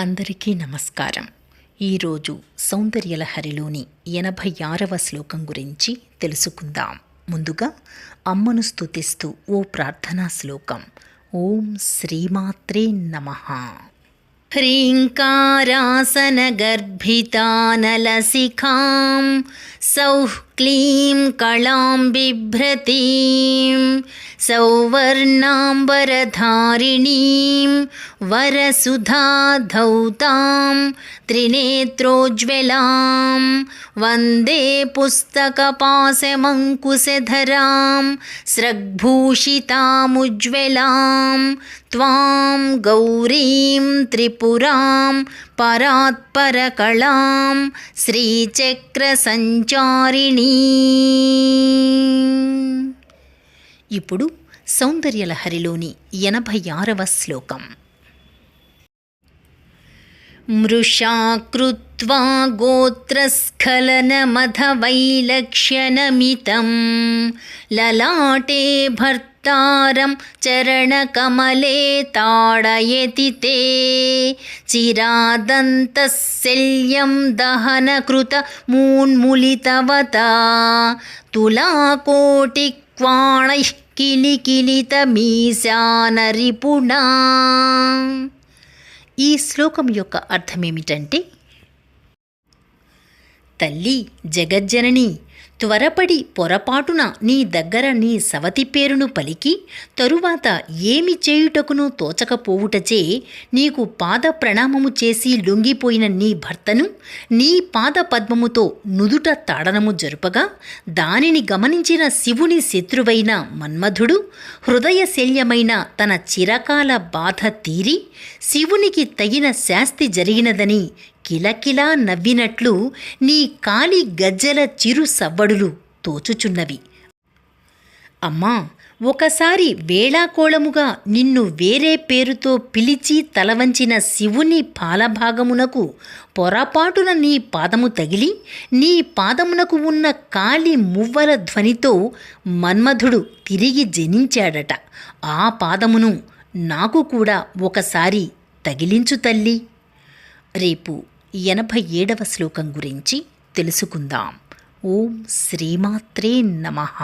అందరికీ నమస్కారం. ఈరోజు సౌందర్యలహరిలోని ఎనభై ఆరవ శ్లోకం గురించి తెలుసుకుందాం. ముందుగా అమ్మను స్థుతిస్తూ ఓ ప్రార్థనా శ్లోకం. ఓం శ్రీమాత్రే నమ. హ్రీంకారాసనగర్భితానలసిఖాం సౌహ్ क्लीं कलां बिभ्रतीं सौवर्णाम्बरधारिणीं वरसुधाधौतां त्रिनेत्रोज्ज्वलां वन्दे पुस्तकपाशमङ्कुशधरां स्रग्भूषितामुज्ज्वलां त्वां गौरीं त्रिपुरां పరాత్పరకళాం శ్రీచక్రసంచారిణీ ఇప్పుడు సౌందర్యలహరిలోని ఎనభై ఆరవ శ్లోకం. మృషాకృత్వా కృత్వా వైలక్ష్యనమితం లలాటే భర్త భర్తారం చరణకమలే తాడయతి తే. చిరాదంతశల్యం దహనకృత మూన్ములితవత. తులాకోటిక్వాణైః కిలికిలితమీశానరిపుణా ఈ శ్లోకం యొక్క అర్థమేమిటంటే తల్లి జగజ్జనని త్వరపడి పొరపాటున నీ దగ్గర నీ సవతి పేరును పలికి తరువాత ఏమి చేయుటకును తోచకపోవుటచే నీకు పాద ప్రణామము చేసి లొంగిపోయిన నీ భర్తను నీ పాద పద్మముతో నుదుట తాడనము జరుపగా దానిని గమనించిన శివుని శత్రువైన మన్మధుడు హృదయశల్యమైన తన చిరకాల బాధ తీరి శివునికి తగిన శాస్తి జరిగినదని కిలకిలా నవ్వినట్లు నీ కాలి గజ్జల చిరు సవ్వడులు తోచుచున్నవి. అమ్మా ఒకసారి వేళాకోళముగా నిన్ను వేరే పేరుతో పిలిచి తలవంచిన శివుని పాలభాగమునకు పొరపాటున నీ పాదము తగిలి నీ పాదమునకు ఉన్న కాలి మువ్వల ధ్వనితో మన్మధుడు తిరిగి జనించాడట. ఆ పాదమును నాకు కూడా ఒకసారి తగిలించు తల్లి. రేపు ఎనభై ఏడవ శ్లోకం గురించి తెలుసుకుందాం. ఓం శ్రీమాత్రే నమః.